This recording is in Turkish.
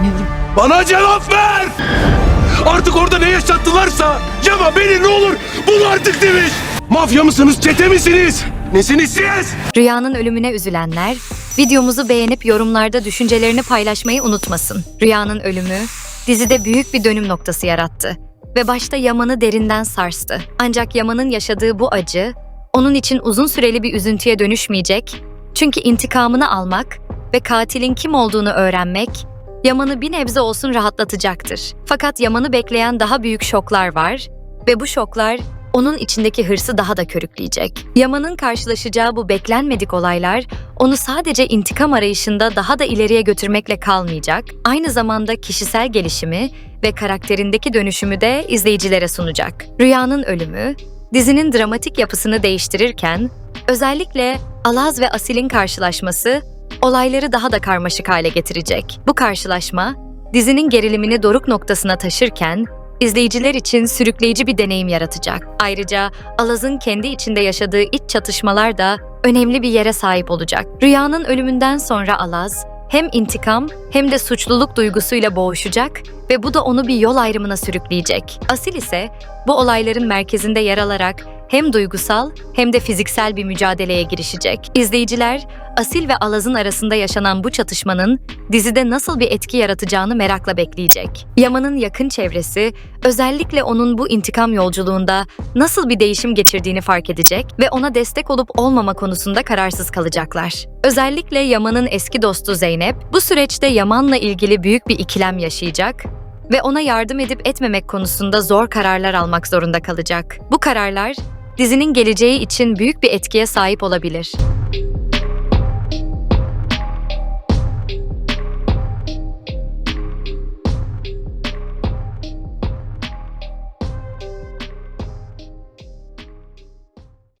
istemiyorum. Bana cevap ver! Artık orada ne yaşattılarsa Yaman beni ne olur bul artık demiş. Mafya mısınız, çete misiniz? Nesiniz siz? Rüyanın ölümüne üzülenler, videomuzu beğenip yorumlarda düşüncelerini paylaşmayı unutmasın. Rüyanın ölümü, dizide büyük bir dönüm noktası yarattı ve başta Yaman'ı derinden sarstı. Ancak Yaman'ın yaşadığı bu acı, onun için uzun süreli bir üzüntüye dönüşmeyecek. Çünkü intikamını almak ve katilin kim olduğunu öğrenmek, Yaman'ı bir nebze olsun rahatlatacaktır. Fakat Yaman'ı bekleyen daha büyük şoklar var ve bu şoklar onun içindeki hırsı daha da körükleyecek. Yaman'ın karşılaşacağı bu beklenmedik olaylar onu sadece intikam arayışında daha da ileriye götürmekle kalmayacak, aynı zamanda kişisel gelişimi ve karakterindeki dönüşümü de izleyicilere sunacak. Rüyanın ölümü, dizinin dramatik yapısını değiştirirken, özellikle Alaz ve Asil'in karşılaşması olayları daha da karmaşık hale getirecek. Bu karşılaşma, dizinin gerilimini doruk noktasına taşırken, izleyiciler için sürükleyici bir deneyim yaratacak. Ayrıca Alaz'ın kendi içinde yaşadığı iç çatışmalar da önemli bir yere sahip olacak. Rüyanın ölümünden sonra Alaz hem intikam hem de suçluluk duygusuyla boğuşacak ve bu da onu bir yol ayrımına sürükleyecek. Asil ise bu olayların merkezinde yer alarak hem duygusal hem de fiziksel bir mücadeleye girişecek. İzleyiciler Asil ve Alaz'ın arasında yaşanan bu çatışmanın dizide nasıl bir etki yaratacağını merakla bekleyecek. Yaman'ın yakın çevresi özellikle onun bu intikam yolculuğunda nasıl bir değişim geçirdiğini fark edecek ve ona destek olup olmama konusunda kararsız kalacaklar. Özellikle Yaman'ın eski dostu Zeynep bu süreçte Yaman'la ilgili büyük bir ikilem yaşayacak ve ona yardım edip etmemek konusunda zor kararlar almak zorunda kalacak. Bu kararlar dizinin geleceği için büyük bir etkiye sahip olabilir.